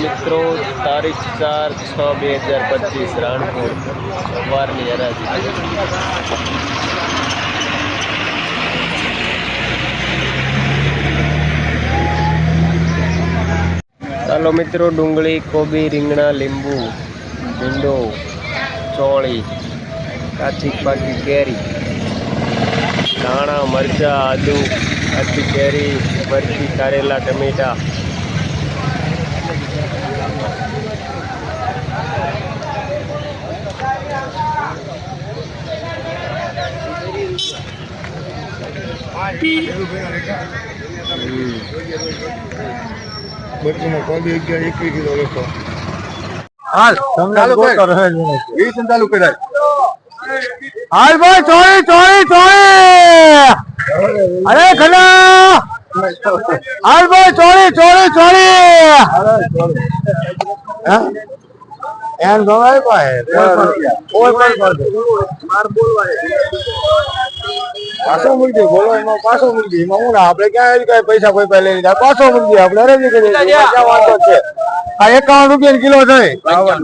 મિત્રો, તારીખ ચાર છ બે હજાર પચીસ, રાણપુર સવારની હરાજી. ચાલો મિત્રો, ડુંગળી, કોબી, રીંગણા, લીંબુ, ભીંડો, ચોળી, કાચી પાકી કેરી, ધાણા, મરચાં, આદુ કાચી કેરી, મરચી, કારેલા, ટમેટા લખો હાલ ભાઈ ચોરી ચોરી ચોરી! અરે ખના હાલ ભાઈ ચોરી ચોરી ચોરી! એમ ગવાય ભાઈ. કોઈ પણ કરજો. પાછો મૂકી બોલો એમાં પાછો મૂકી એમાં હું આપણે ક્યાં કઈ પૈસા કોઈ પહેલે લીધા પાછો મૂકી આપણે અરેજી કરી વાંધો છે? આ એકાવન રૂપિયા કિલો થઈ.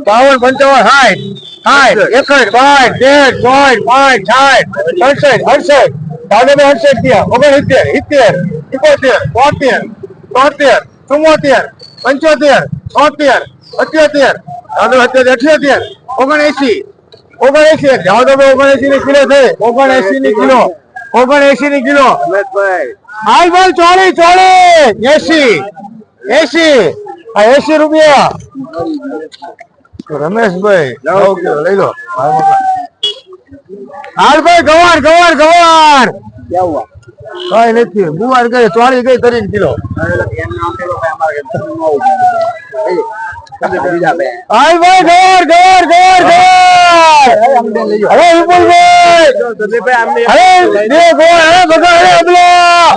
બાવન. પંચાવન સાઠ. સાઠ એકસઠ બાઠ તેર ચોઠ પાંચ સાઠ અડસઠ. અડસઠ સાડે અડસઠ થયા ઓગણસિત્તેર સિત્તેર ઇકોતેર બોતેર તોતેર ચુમ્મોતેર પંચોતેર છોતેર અઠ્યોતેર. સાડે અત્યારે અઠ્યોતેર ઓગણએસી ઓગણએસી જાઓ તો ઓગણએસી ની કિલો થઈ ઓગણએસી ની કિલો. ઓગણએસી ની કિલો હાલ ભાઈ ચોળી ચોળી. એસી એસી એસી રૂપિયા. રમેશભાઈ લઈ લો. હાલ ભાઈ ગવાર ગવાર ગવાર. કઈ નથી. ગુવાર ગઈ ચોળી ગઈ ત્રીસ કિલો હાલ ભાઈ, ગવાર ગવાર ગવાર ગવાર! અરે વિપુલભાઈ અરે બે ગોળ અરે બધા અરે અબલા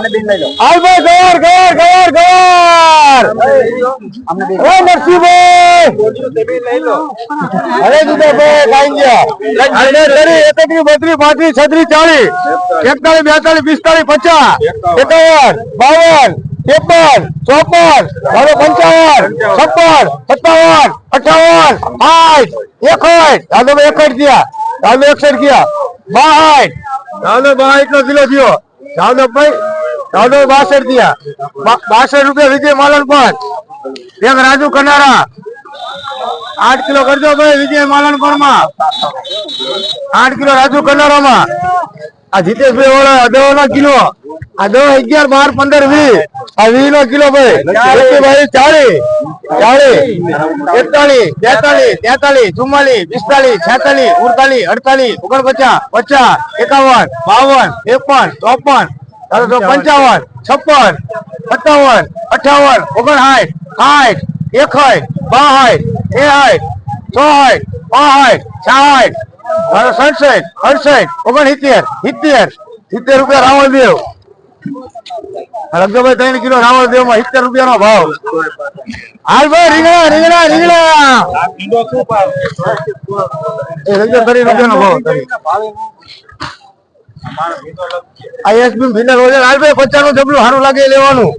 હાલ ભાઈ, ગવાર ગવાર ગવાર ગવાર! ઓ નરસિંહભાઈ! અરે દીદાભાઈ કાઈ ગયા. અરે તરી એકત્રીસ બત્રીસ, પાંત્રીસ, છત્રીસ, ચાલીસ, એકતાલીસ, બેતાલીસ પિસ્તાલીસ પચાસ એકાવન બાવન ત્રેપન ચોપન હવે પંચાવન છપ્પન સત્તાવન અઠાવન સાઠ એકસઠ દાદો એકસઠ થયા દાદો એકસઠ ગયા બાસઠ દાદો બાસઠ નો કિલો થયો દાદો ભાઈ દાદો બાસઠ થયા બા- બાસઠ રૂપિયા વિજય માલન પાંચ એક રાજુ કનારા આઠ કિલો કરજો ભાઈ વિજય માલણપુરમાં આઠ કિલો રાજુ કનારામાં આ જીતેશભાઈ વાળા અઢો નો કિલો. દો અગિયાર બાર પંદર વીસ. આ વીસ નો કિલો ભાઈ. ભાઈ ચાલીસ ચાલીસ એકતાલીસ બેતાલીસ તેતાલીસ ચુમ્માલીસ પિસ્તાલીસ છેતાલીસ ઉડતાલીસ અડતાલીસ ઓગણપચાસ પચાસ એકાવન બાવન ત્રેપન ચોપન પંચાવન છપ્પન સત્તાવન અઠાવન ઓગણસાઠ સાઠ એકસઠ બાસઠ તેસઠ ચોસઠ પાંસઠ સાઠ તારો સડસઠ, અડસઠ, ઓગણસિત્તેર, સિત્તેર સિત્તેર રૂપિયા રાવણ દેવ. રંગભાઈ ત્રણ કિલો રાવણ દેવમાં સિત્તેર રૂપિયા નો ભાવ. હાલ ભાઈ, રીંગણા રીંગણા રીંગણા. રંગભાઈ ત્રણ રૂપિયા નો ભાવ આઈએસબી ફિનલ વજન હાલ પચાસનું સારું લાગે લેવાનું.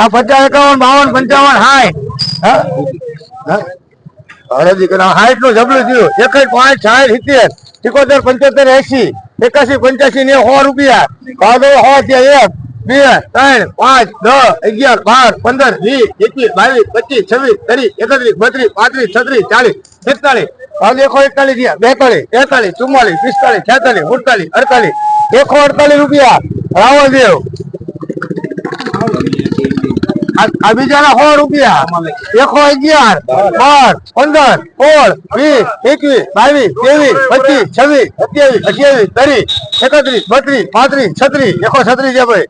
આ પચાસ એકાવન, બાવન, પંચાવન સાઠ પાંચ સાઠ સિત્તેર પંચોતેર એસી એકાસી પંચ્યાસી ને સો રૂપિયા. કાદો સો એક, બે, ત્રણ, પાંચ, દસ, અગિયાર, બાર, પંદર, વીસ, એકવીસ, બાવીસ, પચીસ, છવ્વીસ, ત્રીસ, એકત્રીસ, બત્રીસ, પાંત્રીસ, છત્રીસ, ચાલીસ એકતાલીસ કાદો એકસો એકતાલીસ બેતાલીસ તેતાલીસ ચુમ્માલીસ, પિસ્તાલીસ, છેતાલીસ, ઉડતાલીસ, અડતાલીસ. એકસો અડતાલીસ રૂપિયા. રાવણદેવ. આ- બીજાના સો રૂપિયા. એકસો અગિયાર, બાર, પંદર, સોળ, વીસ, એકવીસ, બાવીસ, ત્રેવીસ, પચીસ, છવ્વીસ, સત્યાવીસ, અઠ્યાવીસ, ત્રીસ, એકત્રીસ, બત્રીસ, પાંત્રીસ, છત્રીસ એકસો છત્રીસ છે ભાઈ.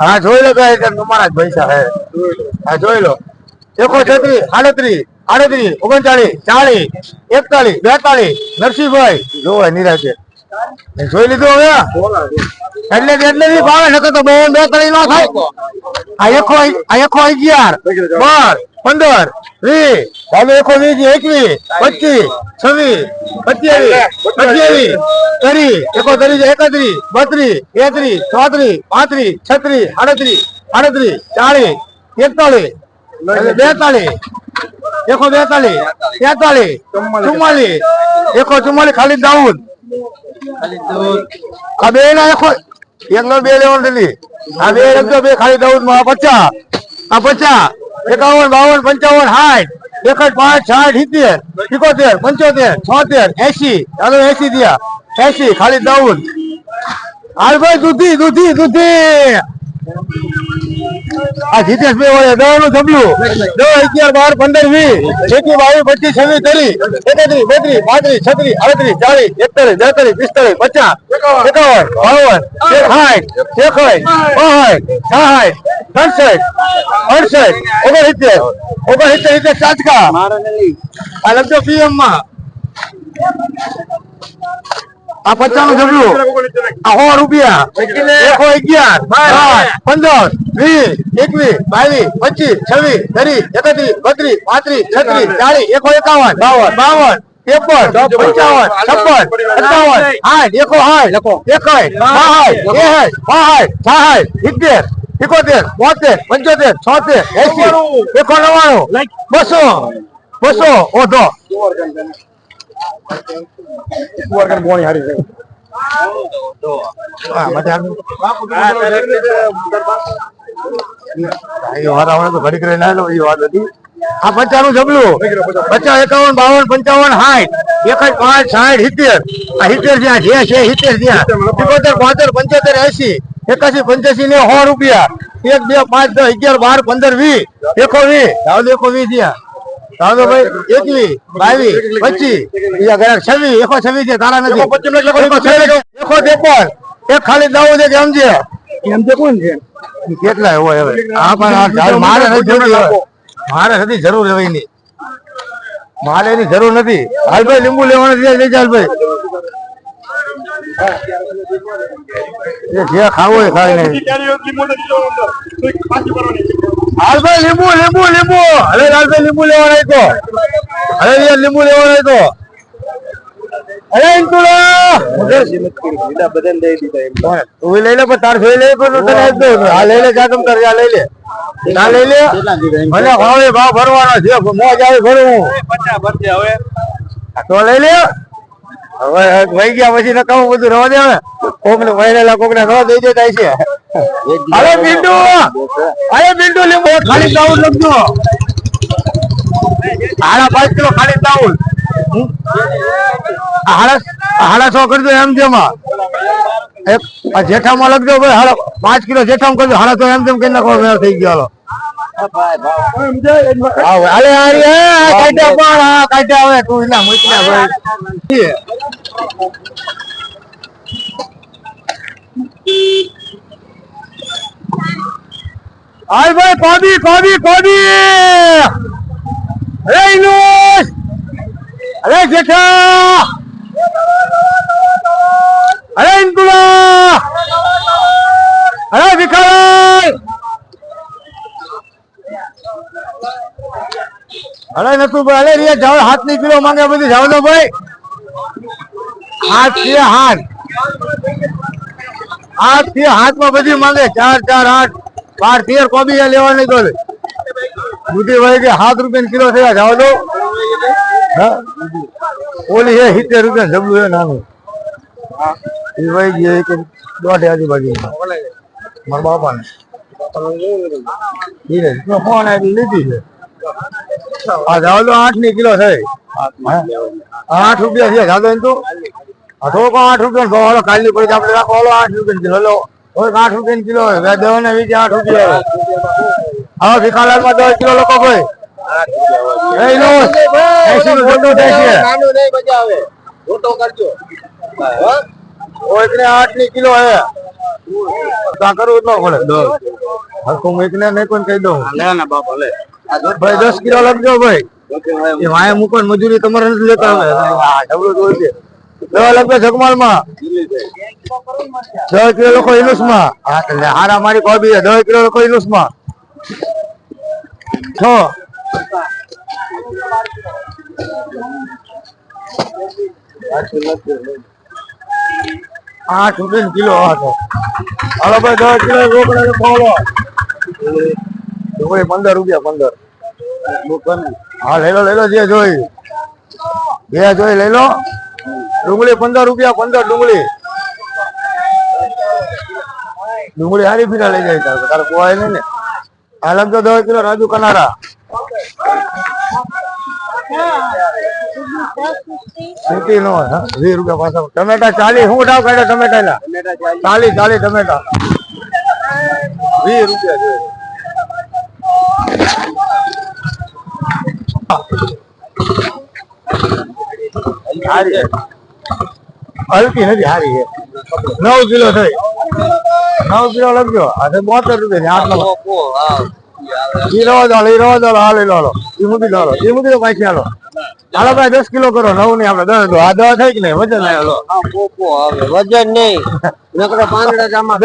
હા, જોઈ લો ભાઈ તમારા જ પૈસા હે હા, જોઈ લો. એકસો છત્રીસ, આડત્રીસ આડત્રીસ, ઓગણચાળીસ ચાલીસ એકતાલીસ બેતાલીસ નરસિંહભાઈ. જોવાય નિરાશે જોઈ લીધું હવે? એટલે એટલે બી ભાવે નકર તો બે બે ત્રણ નો થાય આ એકો આ એકો અગિયાર બાર પંદર વીસ ચાલો એકો વીસ એકવીસ પચીસ છવ્વીસ સત્યાવીસ અઠ્યાવીસ ત્રીસ એકો ત્રીસ એકત્રીસ બત્રીસ તેત્રીસ ચોત્રીસ પાંત્રીસ છત્રીસ આડત્રીસ આડત્રીસ ચાલીસ એકતાલીસ બેતાલીસ એકો બેતાલીસ તેતાલીસ ચુમ્માલીસ એકો ચુમ્માલીસ ખાલી દાઉદ આ બે ના એકો બે લેવાનું નથી આ બે દાઉદમાં આ પચાસ. આ પચાસ. એકાવન, બાવન, પંચાવન, સાઠ. એકઠ પાંચ, સાઠ, સિત્તેર એકોતેર પંચોતેર, છોતેર એસી ચાલો એસી થયા. એસી ખાલી દાઉદ હાલ ભાઈ દૂધી દૂધી દૂધી. આ જીતેશ ભાઈ હોય દવાનું જબલું. દસ, અગિયાર, બાર, પંદર, વીસ. એકવી બાવીસ પચીસ, છવ્વીસ, ત્રીસ. એકત્રીસ, બત્રીસ, પાંત્રીસ, છત્રીસ અડત્રીસ ચાલીસ એકતાલીસ બેતાલીસ પિસ્તાલીસ પચાસ, એકાવન, બાવન સાઠ એકસઠ, બાસઠ, સાઠ, સડસઠ, અડસઠ, ઓગણસિત્તેર ઓગણસિત્તેર સિત્તેર સાચકા આ લખજો પીએમમાં. પચાસનું સો રૂપિયા. એકસો અગિયાર, બાર પંદર, વીસ, એકવીસ, બાવીસ, પચીસ, છવ્વીસ, ત્રીસ, એકત્રીસ, બત્રીસ, પાંત્રીસ, છત્રીસ, ચાલીસ એકસો એકાવન, બાવન બાવન, ત્રેપન, પંચાવન, છપ્પન, સત્તાવન એકો આઠ, એકાઈ બાહાઠ એહાઠ બાહાઠ સહાઠ સિત્તેર, એકોતેર, બોતેર, પંચોતેર, છોતેર એસી એકો નવ્વાણું, બસો બસો, ઓઢો. હા, મજા. એ વાત આપણે તો ઘડીક રહીને આવેલો, એ વાત હતી. આ પચાસનું જબલું. પચાસ એકાવન બાવન પંચાવન સાઠ. એકજ પાંચ સાઠ સિત્તેર. આ સિત્તેર જ્યાં જે છે સિત્તેર જ્યાં એકોતેર બોતેર પંચોતેર એસી એકાસી પંચ્યાસી ને સો રૂપિયા. એક બે પાંચ દસ અગિયાર બાર પંદર વીસ. એકો વીસ એકો વીસ જ્યાં જાવ તો ભાઈ એકવીસ બાવીસ પચીસ બીજા ઘણા એકો છવ્વીસ છે તારા નથી. એકો ત્રેપન. એક ખાલી એમ છે એમ છે કોણ છે? કેટલા હોય હવે. હા પણ મારે નથી જરૂર મારે નથી જરૂર હવે એની. મારે એની જરૂર નથી. હાલભાઈ લીંબુ લેવાના છે હાલભાઈ. જે લીંબુ લીંબુ લીંબુ. હવે લાલભાઈ લીંબુ લેવાના તો. હવે લીંબુ લેવાના તો. અરે ઇન્ટુલા તું લઈ લે, પણ તાર જોઈ લે આ લઈ લે, જા તમ તાર લઈ લે. આ લઈ લે. મને ભાવે ભાવ ભરવાનો છે મોજ આવે ભરવું. તો લઈ લે. હવે વહી ગયા પછી નકામું બધું રવા દે કોક ને વહેલા કોક ને ન દઈ છે અરે બિંદુ અરે બિંદુ લીંબુ ખાલી દાઉદ લખજો. હાડા પાંચ કિલો ખાલી દાઉદ હાડા હાડા સો કરજો એમ જેમાં જેઠામાં લખજો ભાઈ હાડા પાંચ કિલો જેઠામાં કરજો હાડા તો એમ જેમ કરી નાખો થઈ ગયો હાલો ભાઈ. કોબી કોબી કોબી. અરે ઇનુસ અરે જેઠા. અરે ઇન્દુલા અરે ભિખારી અરે નતું ભાઈ અરે રિયા જાવ હાથની કિલો માંગે બધી જાવ દો ભાઈ. હાથથી હાથ. હાથથી હાથમાં બધી માંગે, ચાર ચાર, આઠ, બાર, તેર, કોબી લેવાની તો બુદ્ધિ ભાઈ કે સાત રૂપિયા કિલો થયા જાવ દો હા? ઓલી છે સિત્તેર રૂપિયા જબલું છે નાનું. એ ભાઈ જે કે દોઢ આજુબાજુ. મારા બાપા ને ફોન આવી લીધી છે. આ જાવ તો આઠની કિલો થઈ આઠ રૂપિયા છે જાદો તો આઠ રૂપિયા ભાવ હાલો કાલની પડી આપણે રાખો હાલો આઠ રૂપિયા કિલો લો આઠ રૂપિયા કિલો બે ને વીજે આઠ રૂપિયા હવે ભીખાલાલમાં દસ કિલો લોકો છે એકને આઠની કિલો હે તો કરવું ન પડે હરખું હું એકને નહીં પણ કહી દઉં ભાઈ દસ કિલો લખજો ભાઈ. એ વાય મૂકો મજૂરી તમારે નથી લેતા આ ઢબલું છે. દવા લખજો જગમાલમાં દસ કિલો લખો ઇનુસમાં હારા મારી કોબી છે. દસ કિલો લખો ઇનુસમાં છ. આઠ રૂપિયા કિલો હતો હાલો ભાઈ, દસ કિલો રોકડા ફોલો ડુંગળી પંદર રૂપિયા, પંદર. હા, લઈ લો લઈ લો, જે જોઈ. બે જોઈ, લઈ લો. ડુંગળી પંદર રૂપિયા, પંદર ડુંગળી. ડુંગળી હારી ફીરા લઈ જાય તારે. તારે પોવાય નહીં ને. આ લગતો દસ કિલો રાજુ કનારા. સિટી નો વીસ રૂપિયા પાછા ટમેટા ચાલીસ શું ભાવ કાઢ્યા ટમેટા. ના ચાલીસ ચાલીસ ટમેટા. વીસ રૂપિયા છે. હલકી નથી, હારી છે. નવ કિલો થઈ. નવ કિલો લખજો. બોતેર રૂપિયા આટલો રવા દો હાલ ઈ લો લો ઈ મૂકી દો ઈ મૂકી દો પાછી હાલો ભાઈ દસ કિલો કરો. નવની આપડે દસ દો આ દવા થઈ કે નહીં? વજન હાલો. વજન નહીં. નકરો પાંદડા જામાં